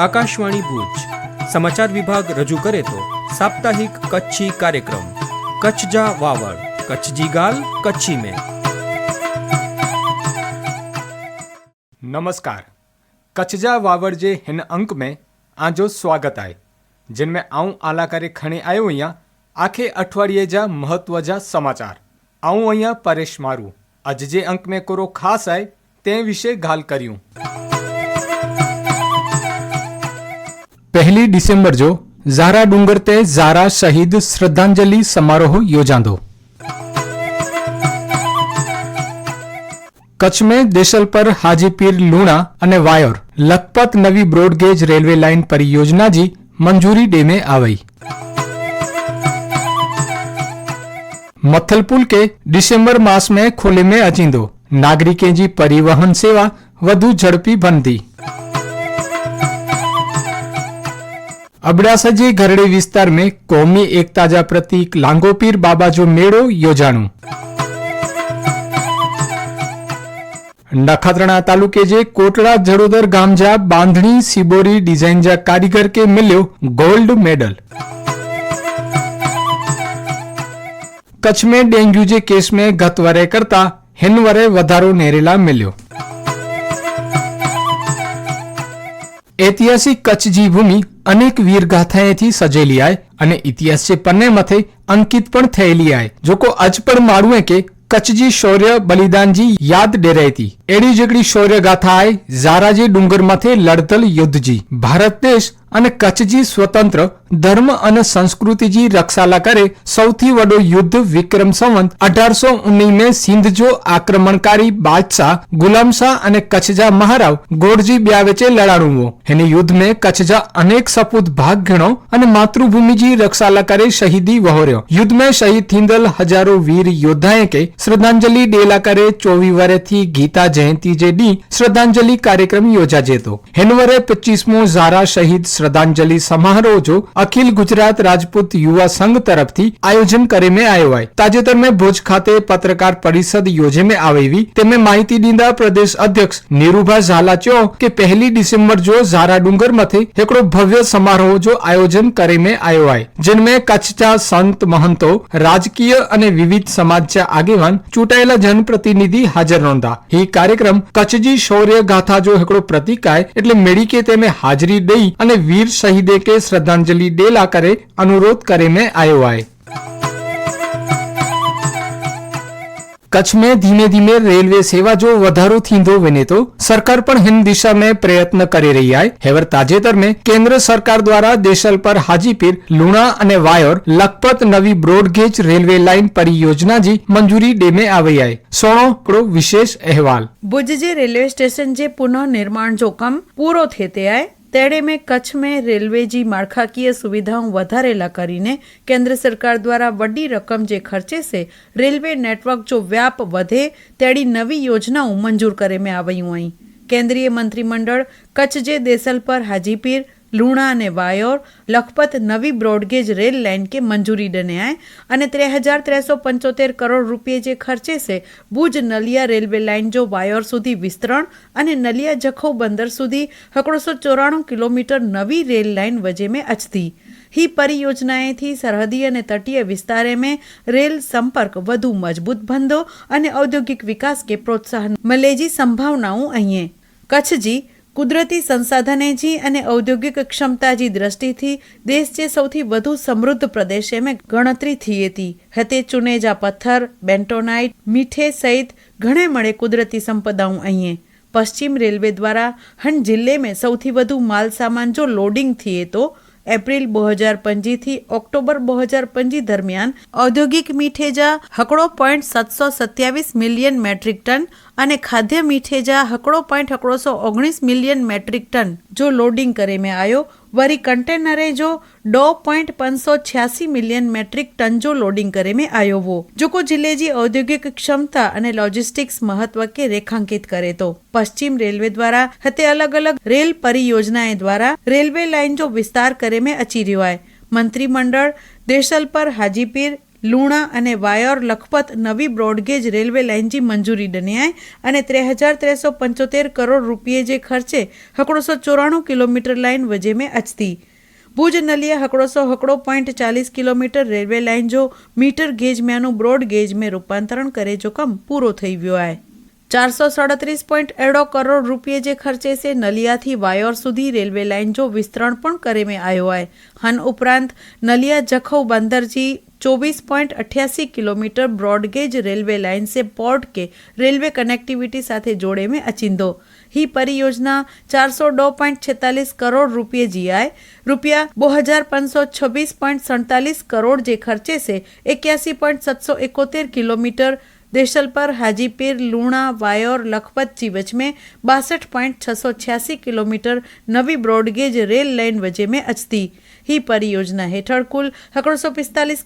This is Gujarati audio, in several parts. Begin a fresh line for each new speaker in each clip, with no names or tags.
આકાશવાણી ભુજ સમાચાર વિભાગ રજૂ કરે તો સાપ્તાહિક કચ્છી કાર્યક્રમ કચ્છ જા વાવડ કચ્છજી ગાલ કચ્છી में
नमस्कार कचजा वावर जे हिन अंक में आजो स्वागत आहे जिन में आऊं आला करे खणी आयो आहियां आखे अठवाड़िए जा महत्व जा समाचार आऊं आहियां परेश मारू अॼु जे अंक में कोरो ख़ासि आहे तंहिं विषय ॻाल्हि करियूं પહેલી ડિસેમ્બર જો ઝારા ડુંગર તે ઝારા શહીદ શ્રદ્ધાંજલિ સમારોહ યોજાંદો કચ્છ મેં દેશલ પર હાજીપીર લુણા અને વાયોર લખપત નવી બ્રોડગેજ રેલવે લાઇન પરિયોજનાજી મંજૂરી ડેમે આવી. મથલપુલ કે ડિસેમ્બર માસ મેં ખુલે મેં અચીંદો નાગરિકે જી પરિવહન સેવા વધુ ઝડપી બનતી. અબડાસા જે ઘરડી વિસ્તાર મેં કોમી એકતા જા પ્રતીક લાંગોપીર બાબાજો મેળો યોજાણો. નખત્રાણા તાલુકે જે કોટડા જડોદર ગામ જા બાંધણી સિબોરી ડિઝાઇન કારીગર કે મળ્યો ગોલ્ડ મેડલ. કચ્છ મેં ડેન્ગ્યુ જે કેસ મેં ગત વરે કરતા હિનવરે વધારો નેરેલા મળ્યો ઐતિહાસિક કચ્છજી ભૂમિ અનેક વીરગાથાએથી સજેલી આય અને ઇતિહાસ છે પન્ને મથે અંકિત પણ થયેલી આય. જોકો અજ પણ મારું કે કચ્છજી શૌર્ય બલિદાનજી યાદ ડેરાયતી. એડી જગડી શૌર્ય ગાથા આય ઝારાજી ડુંગર મથે લડતલ યુદ્ધજી. ભારત દેશ અને કચ્છજી સ્વતંત્ર ધર્મ અને સંસ્કૃતિજી રક્ષાલા કરે સૌથી વડો યુદ્ધ વિક્રમ સંવંત અઢારસો ઉન્નીસમે સિંધજો આક્રમણકારી બાદશાહ ગુલામશાહ અને કચ્છજા મહારાવ ગોરજી બ્યાવેચે લડાડુઓ એને યુદ્ધ મેં કચ્છજા અનેક સપૂત ભાગ ઘણો અને માતૃભૂમિજી રક્ષાલા કરે શહીદી વહોર્યો. યુદ્ધ મેં શહીદ થિંદલ હજારો વીર યોદ્ધાએ કે શ્રદ્ધાંજલિ ડેલા કરે ચોવી વરેથી ગીતા જયંતિ જે ડી શ્રદ્ધાંજલિ કાર્યક્રમ યોજાજેતો હેનવરે પચીસમો ઝારા શહીદ શ્રદ્ધાંજલિ સમારોહ જો અખિલ ગુજરાત રાજપૂત યુવા સંઘ તરફથી આયોજન કરે में आयो आहे તાજેતર में ભુજ ખાતે પત્રકાર પરિષદ યોજે में આવેવી તેમે માહિતી ॾींदा प्रदेश अध्यक्ष नीरूभा ઝાલા ચયો કે પહેલી ડિસેમ્બર જો ઝારા ડુંગર મથે हिकिड़ो भव्य समारोह जो आयोजन करे में आयो आहे जिन में कच्छ जा संत महंतो राजकीय અને વિવિધ સમાજ जा આગેવાન ચૂંટાયેલા જનપ્રતિનિધિ હાજર નોંધા ही કાર્યક્રમ કચ્છજી શૌર્ય ગાથા જો हिकिड़ो प्रतीक आहे એટલે મેળી કે તેમે હાજરી દઈ અને वीर शहीदे के श्रद्धांजलि डेला करे अनुरोध करे में आयो आहे कच्छ में धीमे धीमे रेलवे सेवा जो वधारो थींदो वञे थो सरकार पण हिन दिशा में प्रयत्न करे रही आहे हेवर ताजेतर में केंद्र सरकार द्वारा देशल पर हाजीपीर लूणा અને लखपत नवी નવી બ્રોડગેજ लाइन परियोजना जी मंजूरी મંજૂરી में આવી आहे सोनो हिकिड़ो વિશેષ
અહેવાલ ભુજ જે રેલવે સ્ટેશન જે પુનઃ નિર્માણ જો કમ પૂરો થેતે आहे તેણે મેં કચ્છ મેં રેલવેજી માળખાકીય સુવિધાઓ વધારેલા કરીને કેન્દ્ર સરકાર દ્વારા વડી રકમ જે ખર્ચે છે, રેલવે નેટવર્ક જો વ્યાપ વધે, તેડી નવી યોજનાઓ મંજૂર કરે મેં આવ્યું અહીં. કેન્દ્રીય મંત્રીમંડળ કચ્છ જે દેસલ પર હાજીપીર લુણા અને વાયોર, લખપત નવી બ્રોડગેજ રેલ લાઇન કે મંજૂરી દને આए અને ત્રે હજાર ત્રેસો પંચોતેર કરોડ રૂપિયે જે ખર્ચે છે, ભુજ નલિયા રેલવે લાઇન જો વાયોર સુધી વિસ્તરણ અને નલિયા જખો બંદર સુધી હકડોસો ચોરાણું કિલોમીટર નવી રેલ લાઇન વજે મેં અચતી. ही પરિયોજનાએથી સરહદી અને તટીય વિસ્તારે મેં રેલ સંપર્ક વધુ મજબૂત બંધો અને ઔદ્યોગિક વિકાસ કે પ્રોત્સાહન. મળેજી સંભાવનાઓ અહીંયા. કચ્છજી કુદરતી સંસાધનેજી અને ઔદ્યોગિક ક્ષમતાજી દ્રષ્ટિથી દેશ જે સૌથી વધુ સમૃદ્ધ પ્રદેશ એમ ગણતરી થઈ હતી. હતે ચુનેજા પથ્થર, બેન્ટોનાઇટ, મીઠે સહિત ઘણે મળે કુદરતી સંપદાઓ અહીં પશ્ચિમ રેલવે દ્વારા હન જિલ્લે में સૌથી વધુ માલ સામાન જો લોડિંગ થઈએ તો એપ્રિલ બે હજાર પંજીથી ઓક્ટોબર બે હજાર પંજી દરમિયાન ઔદ્યોગિક મીઠેજા હકડો પોઈન્ટ સાતસો સત્યાવીસ મિલિયન મેટ્રિક ટન અને ખાદ્ય મીઠેજા હકડો પોઈન્ટ હકડોસો ઓગણીસ મિલિયન મેટ્રિક ટન. જો લોડિંગ કરે મેં આવ્યો વરી કન્ટેનરે જો ડો પોઈન્ટ પાંચસો છ્યાસી મિલિયન મેટ્રિક ટન જો લોડિંગ કરે મેં આયોવો. જોકો જિલ્લેજી ઔદ્યોગિક ક્ષમતા અને લોજિસ્ટિક્સ મહત્વ કે રેખાંકિત કરે તો. પશ્ચિમ રેલવે દ્વારા હતે અલગ અલગ રેલ પરિયોજનાએ દ્વારા રેલવે લાઇન જો વિસ્તાર કરે મેં અચી રહ્યો મંત્રીમંડળ, દેશલ પર હાજીપીર લુણા અને વાયોર લખપત નવી બ્રોડગેજ રેલવે લાઇનજી મંજૂરી ડન્યાય અને ત્રે હજાર ત્રેસો પંચોતેર કરોડ રૂપિયે જે ખર્ચે હકડોસો ચોરાણું કિલોમીટર લાઇન વજે મેં અચતી. ભુજ નલિયા હકડોસો હકડો પોઈન્ટ ચાલીસ કિલોમીટર રેલવે લાઇન જો મીટર ગેજ મેનું બ્રોડ ગેજ મેં રૂપાંતરણ કરે જો કમ પૂરો થઈ ગયો આય. ચારસો સાડત્રીસ પોઈન્ટ એડો કરોડ રૂપિયે જે ખર્ચે છે નલિયાથી વાયોર સુધી રેલવે લાઇન જો વિસ્તરણ પણ કરે મેં આવ્યો આય. હન ઉપરાંત નલિયા જખૌ બંદરજી ચોવીસ પોઈન્ટ અઠ્યાસી કિલોમીટર બ્રોડગેજ રેલવે लाइन से पोर्ट के रेलवे कनेक्टिविटी સાથે જોડે में अचिंदो ही परियोजना चार सौ दो पॉइंट छेतालीस करोड़ रुपये जी आए रुपया दो हजार पाँच सौ छब्बीस पॉइंट सड़तालीस करोड़ जे खर्चे से इक्यासी पॉइंट सात सौ इकोतेर किलोमीटर देशल पर हाजीपीर लूणा वायोर लखपत जीवच में बासठ पॉइंट छः सौ छियासी किलोमीटर नवी ब्रॉडगेज रेल लाइन वजह में अचती ही परियोजना हेठळ कुल अकड़ो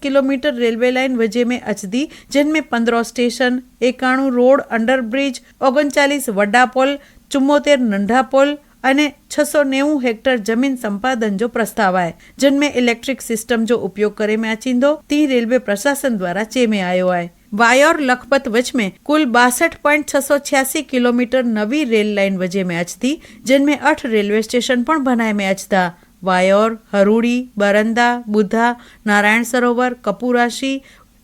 किलोमीटर रेलवे लाइन वजे में अचदी जिनमें पंद्रह स्टेशन एकाणु रोड अंडरब्रिज ઓગણચાલીસ વડા પોલ, ચુમ્મોતેર નંઢા પોલ અને છસો નેવું હેક્ટર જમીન સંપાદન જો પ્રસ્તાવાય. જન્મે ઇલેક્ટ્રિક સિસ્ટમ જો ઉપયોગ કરે મેં આચિંદો તી રેલવે પ્રશાસન દ્વારા ચેમે આયો આય. વાયોર લખપત વચમે કુલ બાસઠ પોઈન્ટ છસો છ્યાસી કિલોમીટર નવી રેલ લાઇન વજે મેં આજતી જન્મે અઠ રેલવે સ્ટેશન પણ ભનાય મેં આજતા વાયોર, હરુડી, બરંદા, બુધા, નારાયણ સરોવર, કપુરાશી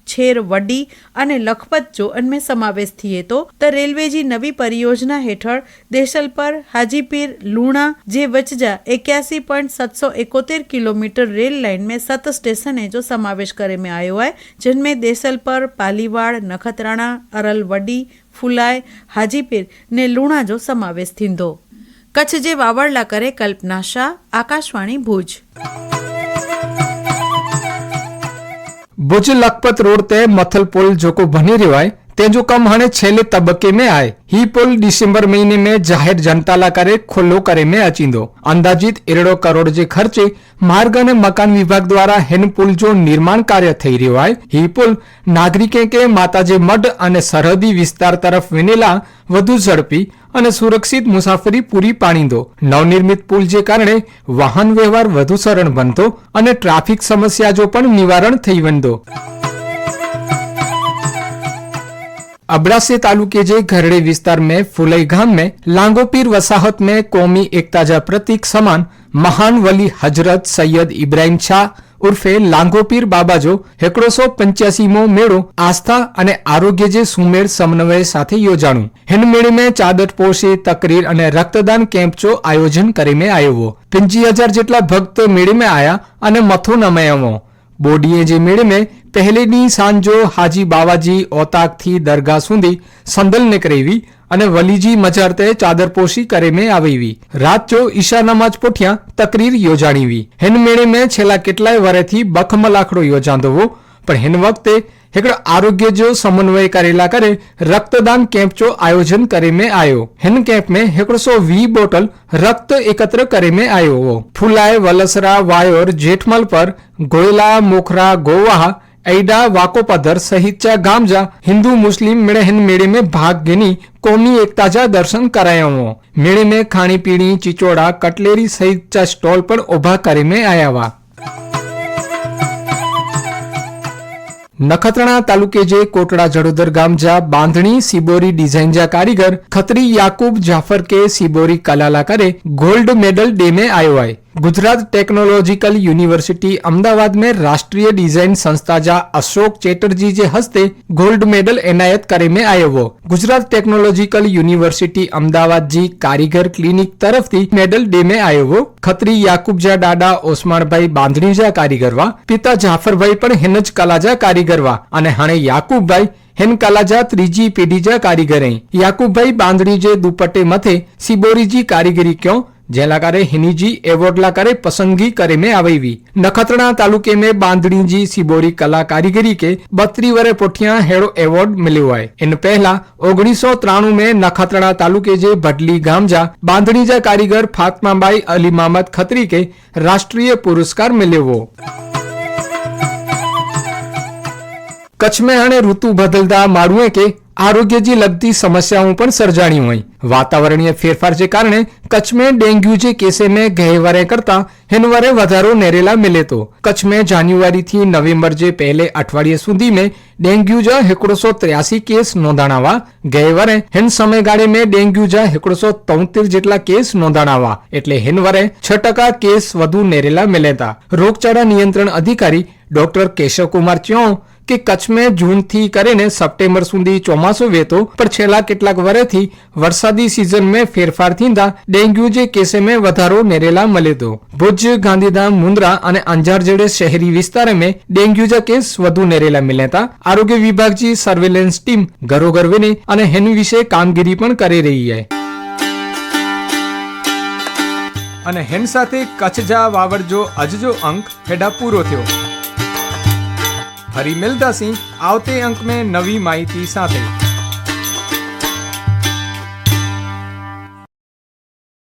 છેર વડી અને લખપત જોન મેં સમાવેશ થઈએ તો ધ રેલવેજી નવી પરિયોજના હેઠળ દેશલપર, હાજીપીર, લુણા જે વચજા એક્યાસી પોઈન્ટ સાતસો એકોતેર કિલોમીટર રેલ લાઇન મેં સત સ્ટેશન जो समावेश करे में आयो है जिनमें देसलपर पालीवाड़ नखत्राणा अरलवडी फुलाय हाजीपीर ने लूणा जो समावेश थींदो કચ્છ જે વાવડલા કરે કલ્પના શાહ, આકાશવાણી ભુજ.
ભુજ લખપત રોડ તે મથલ પુલ જોકો બની રહેવાય आहे तंहिंजो कमु हाणे छेले तबके में आहे ही पुल डिसंबर महीने में जाहिर जनता लाइ करे खुलो करे में अचींदो अंदाजित अरिड़ो करोड़ जे ख़र्चे मार्ग અને મકાન વિભાગ દ્વારા હિન પુલ જો નિર્માણ કાર્ય થઈ રહ્યો आहे ही પુલ નાગરિકે કે માતાજી મઢ અને સરહદી વિસ્તાર તરફ વિનેલા વધુ ઝડપી અને સુરક્ષિત મુસાફરી પૂરી પાડીંદો નવનિર્મિત પુલ જે કારણે વાહન વ્યવહાર વધુ સરળ બનતો અને ટ્રાફિક સમસ્યા જો પણ નિવારણ થઈ વંદો अबड़ासे तालुके जे घरड़े विस्तार में फुलई गांव में लांगोपीर वसाहत में कौमी एकता जा प्रतीक समान महान वली हजरत सैयद इब्राहिम शाह ઉર્ફે લાંગોપીર બાબાજો એકડોસો પંચ્યાસીમો મેળો આસ્થા અને આરોગ્ય જે સુમેળ સમન્વય સાથે યોજાણું હિન મેળે में ચાદર પોષી તકરીર અને રક્તદાન કેમ્પ જો આયોજન કરી में આયો પંજી હજાર જેટલા ભક્ત મેળે में આયા અને મથો નમયમો બોડીએ જે મેળે में પહેલીની સાંજો હાજી બાવાજી ઓતાકથી દરગાહ સુધી સંદલને કરેવી અને વલીજી મજારતે ચાદરપોશી કરે મેં આવેવી. રાત જો ઈશા નમાજ પોઠ્યા તકરીર યોજાણીવી. હેન મેળે મેં છેલ્લા કેટલાય વરેથી બખમલાખડો યોજાંદવો પણ હેન વખતે હેકડો આરોગ્ય જો સમન્વય કરેલા કરે, રક્તદાન કેમ્પ જો આયોજન કરે મેં આયો. હેન કેમ્પ મેં હેકડો સો વી બોટલ રક્ત એકત્ર કરે મેં આયો ફુલાય, વલસરા, વાયોર, જેઠમલ પર ગોયલા, મોખરા, ગોવાહા ऐडा वाकोपदर सहितच्या गाम जा हिंदू मुस्लिम मेड़े हिन मेड़े में भाग घेनी कौमी एकता जा दर्शन कराया हो मेड़े में खाणी पीणी चिचोड़ा कटलेरी सहितच्या स्टॉल पण उभा करे में आया हुआ નખત્રાણા તાલુકે જે કોટડા જડોદર ગામ જા બાંધણી સિબોરી ડિઝાઇન જા કારીગર ખત્રી યાકુબ જાફર કે સિબોરી કલાલા કરે गोल्ड मेडल डे में आयो आहे गुजरात टेक्नोलॉजिकल यूनिवर्सिटी अहमदाबाद में राष्ट्रीय डिजाइन संस्था जा अशोक चैटर्जी जे हस्ते गोल्ड मेडल एनायत करे में आयो हो गुजरात टेक्नोलॉजिकल यूनिवर्सिटी अहमदाबाद जी कारीगर क्लिनिक तरफ थी मेडल डे में आयो हो खत्री याकूबजा डाडा ઓસમાણભાઈ બાંધણીજા કારીગરવા પિતા જાફરભાઈ પણ હેનજ કલાજા કારીગરવા અને હાણે યાકુબભાઈ હેન કલાજા ત્રીજી પેઢીજા કારીગરે યાકુબભાઈ બાંધણીજે દુપટ્ટે મથે સિબોરીજી કારીગરી ક્યો જેલા કરે હિનીજી એવોર્ડ લા કરે પસંદગી करे में आवेवी नखत्राणा तालुके में बांधणी जी सिबोरी कला कारीगरी के बत्री वरे पुठियां हेड़ो एवॉर्ड मिलियो आहे इन पहला ओगनीस सौ त्राणु में नखत्राणा तालुके जे भटली गाम जा बांधणी जा कारीगर फातमाबाई अली मामद खत्री के राष्ट्रीय पुरस्कार मिलियो हो કચ્છ में हाणे ઋતુ બદલતા માળુએ કે આરોગ્યજી લગતી સમસ્યાઓ પણ સર્જાણી હોય वातावरणीय फेरफार जे कारणे कच्छ में डेंगू जे केसे में गहेवारे करता हिन वरे वधारो नेरेला मिले तो कच्छ में जान्युआरी थी नवेम्बर जे पहले अठवाडिये सुधी में डेंग्यू जा हिकिड़ो सौ त्रियासी केस नोंधाणा हुआ गए वरे हिन समयगाळे में डेंग्यू जा हिकिड़ो सौ तोतेर જેટલા કેસ નોંધાણા हुआ એટલે હિન વરે છ ટકા કેસ વધુ નેરેલા મિલે તા રોગચાળા નિયંત્રણ અધિકારી ડોક્ટર કેશવ કુમાર ચ્યો કે કચ્છમાં જૂનથી કરીને સપ્ટેમ્બર સુધી ચોમાસું વહેતો, પણ છેલ્લા કેટલાક વર્ષથી વરસાદી સિઝનમાં ફેરફાર થતા ડેન્ગ્યુ જે કેસેમાં વધારો નેરેલા મળે તો ભુજ, ગાંધીધામ, મુન્દ્રા અને અંજાર જેડે શહેરી વિસ્તારમાં ડેન્ગ્યુ જે કેસ વધુ નેરેલા મિલેતા. આરોગ્ય વિભાગજી સર્વેલન્સ ટીમ ઘરો ઘરવીને અને હેન વિશે કામગીરી પણ કરી રહી છે. અને હેન સાથે કચ્છ જા વાવરજો અજજો અંક હેડા પૂરો થયો. ફરી મિલતા સી આવતે અંક મેં નવી માહિતી સાથે